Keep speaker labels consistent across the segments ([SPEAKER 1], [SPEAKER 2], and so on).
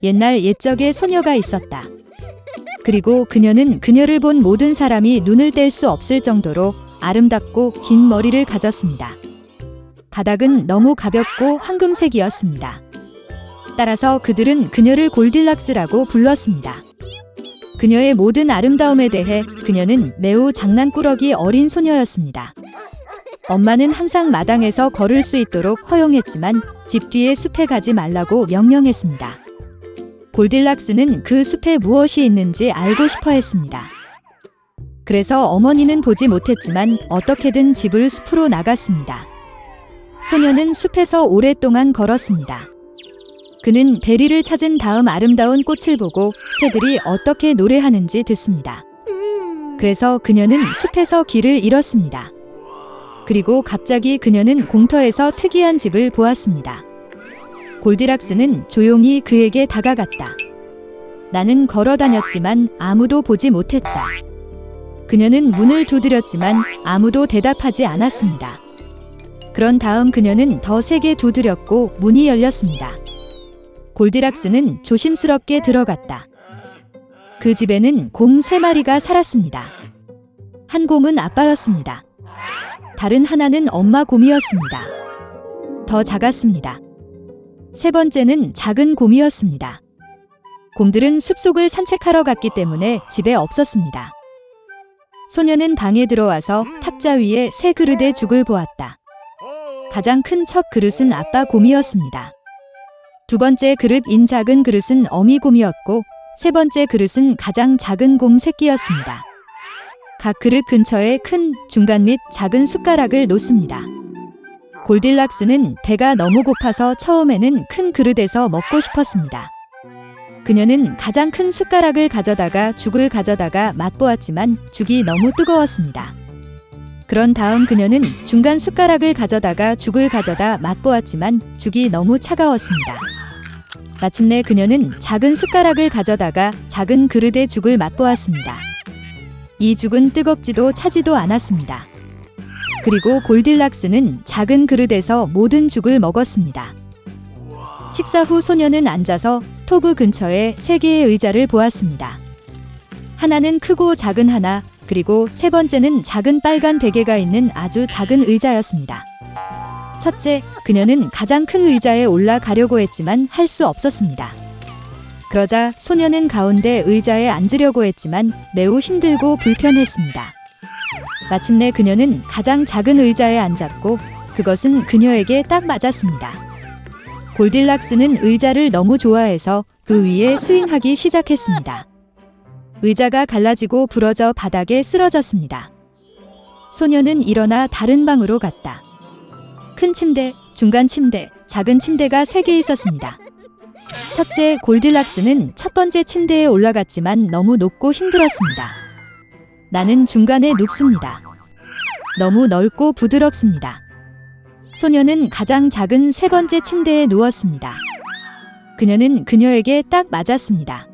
[SPEAKER 1] 옛날 옛적에 소녀가 있었다. 그리고 그녀는 그녀를 본 모든 사람이 눈을 뗄 수 없을 정도로 아름답고 긴 머리를 가졌습니다. 가닥은 너무 가볍고 황금색이었습니다. 따라서 그들은 그녀를 골딜락스라고 불렀습니다. 그녀의 모든 아름다움에 대해 그녀는 매우 장난꾸러기 어린 소녀였습니다. 엄마는 항상 마당에서 걸을 수 있도록 허용했지만 집 뒤의 숲에 가지 말라고 명령했습니다. 골딜락스는 그 숲에 무엇이 있는지 알고 싶어 했습니다. 그래서 어머니는 보지 못했지만 어떻게든 집을 숲으로 나갔습니다. 소녀는 숲에서 오랫동안 걸었습니다. 그는 베리를 찾은 다음 아름다운 꽃을 보고 새들이 어떻게 노래하는지 듣습니다. 그래서 그녀는 숲에서 길을 잃었습니다. 그리고 갑자기 그녀는 공터에서 특이한 집을 보았습니다. 골디락스는 조용히 그에게 다가갔다. 나는 걸어 다녔지만 아무도 보지 못했다. 그녀는 문을 두드렸지만 아무도 대답하지 않았습니다. 그런 다음 그녀는 더 세게 두드렸고 문이 열렸습니다. 골디락스는 조심스럽게 들어갔다. 그 집에는 곰 세 마리가 살았습니다. 한 곰은 아빠였습니다. 다른 하나는 엄마 곰이었습니다. 더 작았습니다. 세 번째는 작은 곰이었습니다. 곰들은 숲속을 산책하러 갔기 때문에 집에 없었습니다. 소녀는 방에 들어와서 탁자 위에 새 그릇의 죽을 보았다. 가장 큰 첫 그릇은 아빠 곰이었습니다. 두 번째 그릇인 작은 그릇은 어미 곰이었고 세 번째 그릇은 가장 작은 곰 새끼였습니다. 각 그릇 근처에 큰, 중간 및 작은 숟가락을 놓습니다. 골딜락스는 배가 너무 고파서 처음에는 큰 그릇에서 먹고 싶었습니다. 그녀는 가장 큰 숟가락을 가져다가 죽을 가져다가 맛보았지만 죽이 너무 뜨거웠습니다. 그런 다음 그녀는 중간 숟가락을 가져다가 죽을 가져다 맛보았지만 죽이 너무 차가웠습니다. 마침내 그녀는 작은 숟가락을 가져다가 작은 그릇의 죽을 맛보았습니다. 이 죽은 뜨겁지도 차지도 않았습니다. 그리고 골딜락스는 작은 그릇에서 모든 죽을 먹었습니다. 식사 후 소녀는 앉아서 스토브 근처에 세 개의 의자를 보았습니다. 하나는 크고 작은 하나, 그리고 세 번째는 작은 빨간 베개가 있는 아주 작은 의자였습니다. 첫째, 그녀는 가장 큰 의자에 올라가려고 했지만 할 수 없었습니다. 그러자 소녀는 가운데 의자에 앉으려고 했지만 매우 힘들고 불편했습니다. 마침내 그녀는 가장 작은 의자에 앉았고 그것은 그녀에게 딱 맞았습니다. 골딜락스는 의자를 너무 좋아해서 그 위에 스윙하기 시작했습니다. 의자가 갈라지고 부러져 바닥에 쓰러졌습니다. 소녀는 일어나 다른 방으로 갔다. 큰 침대, 중간 침대, 작은 침대가 세 개 있었습니다. 첫째 골딜락스는 첫 번째 침대에 올라갔지만 너무 높고 힘들었습니다. 나는 중간에 눕습니다. 너무 넓고 부드럽습니다. 소녀는 가장 작은 세 번째 침대에 누웠습니다. 그녀는 그녀에게 딱 맞았습니다.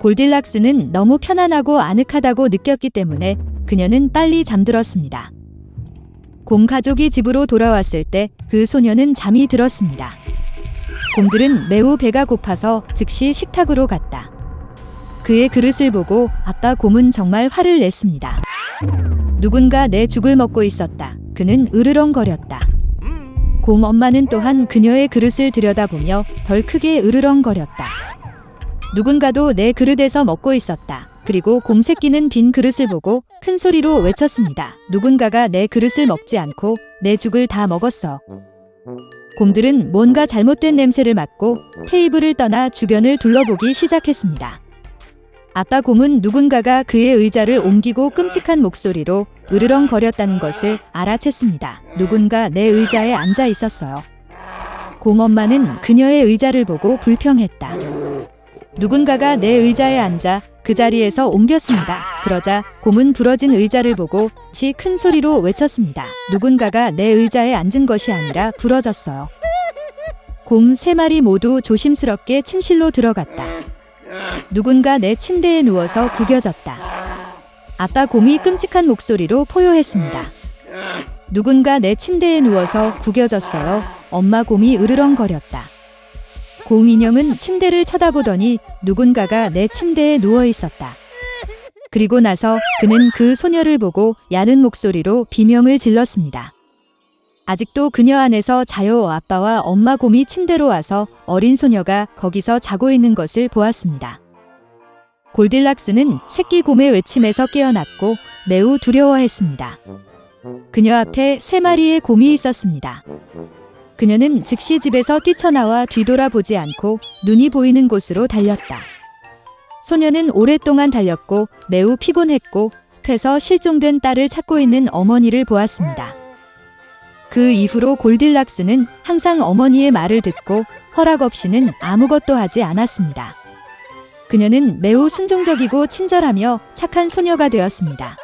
[SPEAKER 1] 골딜락스는 너무 편안하고 아늑하다고 느꼈기 때문에 그녀는 빨리 잠들었습니다. 곰 가족이 집으로 돌아왔을 때 그 소녀는 잠이 들었습니다. 곰들은 매우 배가 고파서 즉시 식탁으로 갔다. 그의 그릇을 보고 아빠 곰은 정말 화를 냈습니다. 누군가 내 죽을 먹고 있었다. 그는 으르렁거렸다. 곰 엄마는 또한 그녀의 그릇을 들여다보며 덜 크게 으르렁거렸다. 누군가도 내 그릇에서 먹고 있었다. 그리고 곰 새끼는 빈 그릇을 보고 큰 소리로 외쳤습니다. 누군가가 내 그릇을 먹지 않고 내 죽을 다 먹었어. 곰들은 뭔가 잘못된 냄새를 맡고 테이블을 떠나 주변을 둘러보기 시작했습니다. 아빠 곰은 누군가가 그의 의자를 옮기고 끔찍한 목소리로 으르렁거렸다는 것을 알아챘습니다. 누군가 내 의자에 앉아 있었어요. 곰 엄마는 그녀의 의자를 보고 불평했다. 누군가가 내 의자에 앉아 그 자리에서 옮겼습니다. 그러자 곰은 부러진 의자를 보고 시 큰 소리로 외쳤습니다. 누군가가 내 의자에 앉은 것이 아니라 부러졌어요. 곰 세 마리 모두 조심스럽게 침실로 들어갔다. 누군가 내 침대에 누워서 구겨졌다. 아빠 곰이 끔찍한 목소리로 포효했습니다. 누군가 내 침대에 누워서 구겨졌어요. 엄마 곰이 으르렁거렸다. 곰 인형은 침대를 쳐다보더니 누군가가 내 침대에 누워 있었다. 그리고 나서 그는 그 소녀를 보고 야른 목소리로 비명을 질렀습니다. 아직도 그녀 안에서 자요 아빠와 엄마 곰이 침대로 와서 어린 소녀가 거기서 자고 있는 것을 보았습니다. 골딜락스는 새끼 곰의 외침에서 깨어났고 매우 두려워했습니다. 그녀 앞에 세 마리의 곰이 있었습니다. 그녀는 즉시 집에서 뛰쳐나와 뒤돌아보지 않고 눈이 보이는 곳으로 달렸다. 소녀는 오랫동안 달렸고 매우 피곤했고 숲에서 실종된 딸을 찾고 있는 어머니를 보았습니다. 그 이후로 골딜락스는 항상 어머니의 말을 듣고 허락 없이는 아무것도 하지 않았습니다. 그녀는 매우 순종적이고 친절하며 착한 소녀가 되었습니다.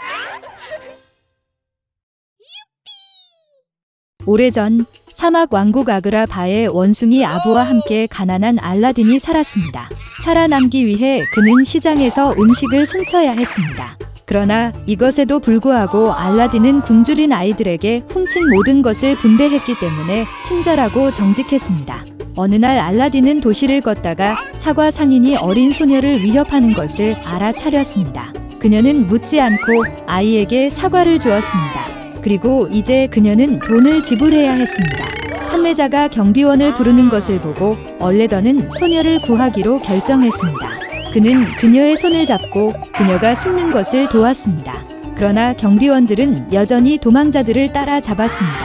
[SPEAKER 1] 오래전 사막 왕국 아그라 바의 원숭이 아부와 함께 가난한 알라딘이 살았습니다. 살아남기 위해 그는 시장에서 음식을 훔쳐야 했습니다. 그러나 이것에도 불구하고 알라딘은 굶주린 아이들에게 훔친 모든 것을 분배했기 때문에 친절하고 정직했습니다. 어느 날 알라딘은 도시를 걷다가 사과 상인이 어린 소녀를 위협하는 것을 알아차렸습니다. 그녀는 묻지 않고 아이에게 사과를 주었습니다. 그리고 이제 그녀는 돈을 지불해야 했습니다. 판매자가 경비원을 부르는 것을 보고 얼레더는 소녀를 구하기로 결정했습니다. 그는 그녀의 손을 잡고 그녀가 숨는 것을 도왔습니다. 그러나 경비원들은 여전히 도망자들을 따라 잡았습니다.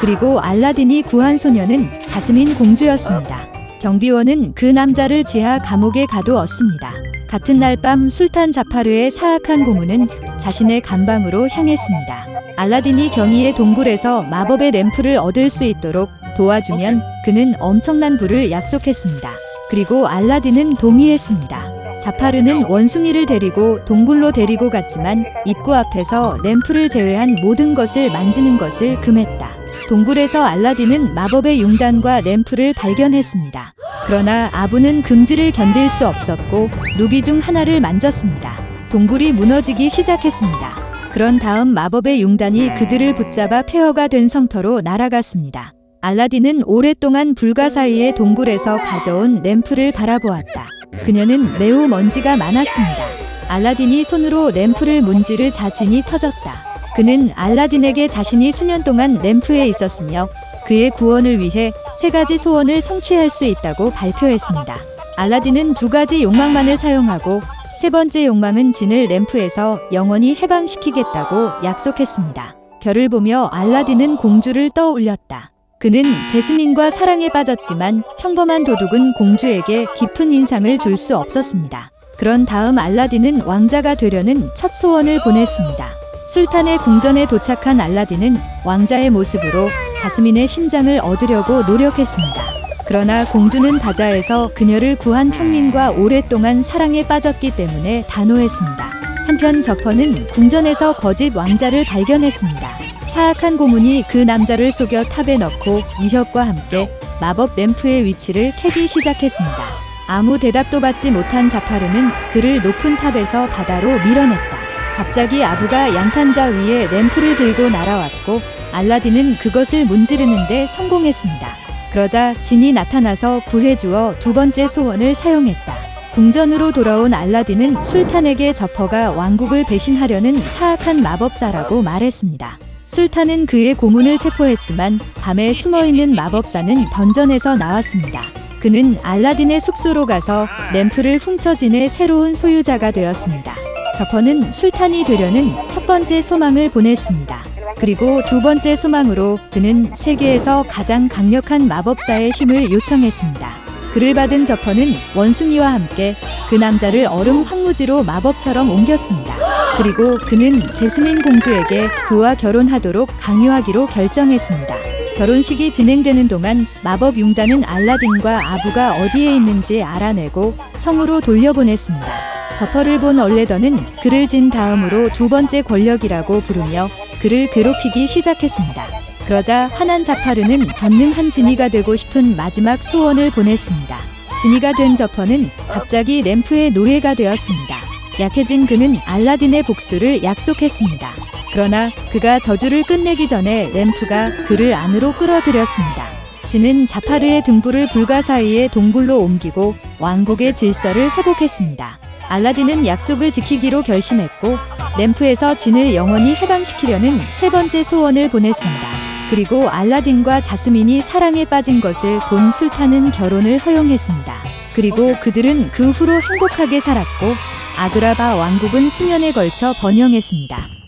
[SPEAKER 1] 그리고 알라딘이 구한 소녀는 자스민 공주였습니다. 경비원은 그 남자를 지하 감옥에 가두었습니다. 같은 날 밤 술탄 자파르의 사악한 고문은 자신의 감방으로 향했습니다. 알라딘이 경이의 동굴에서 마법의 램프를 얻을 수 있도록 도와주면 그는 엄청난 부를 약속했습니다. 그리고 알라딘은 동의했습니다. 자파르는 원숭이를 데리고 동굴로 데리고 갔지만 입구 앞에서 램프를 제외한 모든 것을 만지는 것을 금했다. 동굴에서 알라딘은 마법의 융단과 램프를 발견했습니다. 그러나 아부는 금지를 견딜 수 없었고 루비 중 하나를 만졌습니다. 동굴이 무너지기 시작했습니다. 그런 다음 마법의 융단이 그들을 붙잡아 폐허가 된 성터로 날아갔습니다. 알라딘은 오랫동안 불가사의의 동굴에서 가져온 램프를 바라보았다. 그녀는 매우 먼지가 많았습니다. 알라딘이 손으로 램프를 문지를 자진이 터졌다. 그는 알라딘에게 자신이 수년 동안 램프에 있었으며 그의 구원을 위해 세 가지 소원을 성취할 수 있다고 발표했습니다. 알라딘은 두 가지 욕망만을 사용하고 세 번째 욕망은 진을 램프에서 영원히 해방시키겠다고 약속했습니다. 별을 보며 알라딘은 공주를 떠올렸다. 그는 제스민과 사랑에 빠졌지만 평범한 도둑은 공주에게 깊은 인상을 줄 수 없었습니다. 그런 다음 알라딘은 왕자가 되려는 첫 소원을 보냈습니다. 술탄의 궁전에 도착한 알라딘은 왕자의 모습으로 자스민의 심장을 얻으려고 노력했습니다. 그러나 공주는 바자에서 그녀를 구한 평민과 오랫동안 사랑에 빠졌기 때문에 단호했습니다. 한편 저퍼는 궁전에서 거짓 왕자를 발견했습니다. 사악한 고문이 그 남자를 속여 탑에 넣고 위협과 함께 마법 램프의 위치를 캐기 시작했습니다. 아무 대답도 받지 못한 자파르는 그를 높은 탑에서 바다로 밀어냈다. 갑자기 아부가 양탄자 위에 램프를 들고 날아왔고 알라딘은 그것을 문지르는데 성공했습니다. 그러자 진이 나타나서 구해주어 두 번째 소원을 사용했다. 궁전으로 돌아온 알라딘은 술탄에게 저퍼가 왕국을 배신하려는 사악한 마법사라고 말했습니다. 술탄은 그의 고문을 체포했지만 밤에 숨어있는 마법사는 던전에서 나왔습니다. 그는 알라딘의 숙소로 가서 램프를 훔쳐진의 새로운 소유자가 되었습니다. 저퍼는 술탄이 되려는 첫 번째 소망을 보냈습니다. 그리고 두 번째 소망으로 그는 세계에서 가장 강력한 마법사의 힘을 요청했습니다. 그를 받은 저퍼는 원숭이와 함께 그 남자를 얼음 황무지로 마법처럼 옮겼습니다. 그리고 그는 제스민 공주에게 그와 결혼하도록 강요하기로 결정했습니다. 결혼식이 진행되는 동안 마법 융단은 알라딘과 아부가 어디에 있는지 알아내고 성으로 돌려보냈습니다. 저퍼를 본 얼레더는 그를 진 다음으로 두 번째 권력이라고 부르며 그를 괴롭히기 시작했습니다. 그러자 화난 자파르는 전능한 지니가 되고 싶은 마지막 소원을 보냈습니다. 지니가 된 저퍼는 갑자기 램프의 노예가 되었습니다. 약해진 그는 알라딘의 복수를 약속했습니다. 그러나 그가 저주를 끝내기 전에 램프가 그를 안으로 끌어들였습니다. 진은 자파르의 등불을 불가사의에 동굴로 옮기고 왕국의 질서를 회복했습니다. 알라딘은 약속을 지키기로 결심했고 램프에서 진을 영원히 해방시키려는 세 번째 소원을 보냈습니다. 그리고 알라딘과 자스민이 사랑에 빠진 것을 본 술탄은 결혼을 허용했습니다. 그리고 그들은 그 후로 행복하게 살았고 아그라바 왕국은 수년에 걸쳐 번영했습니다.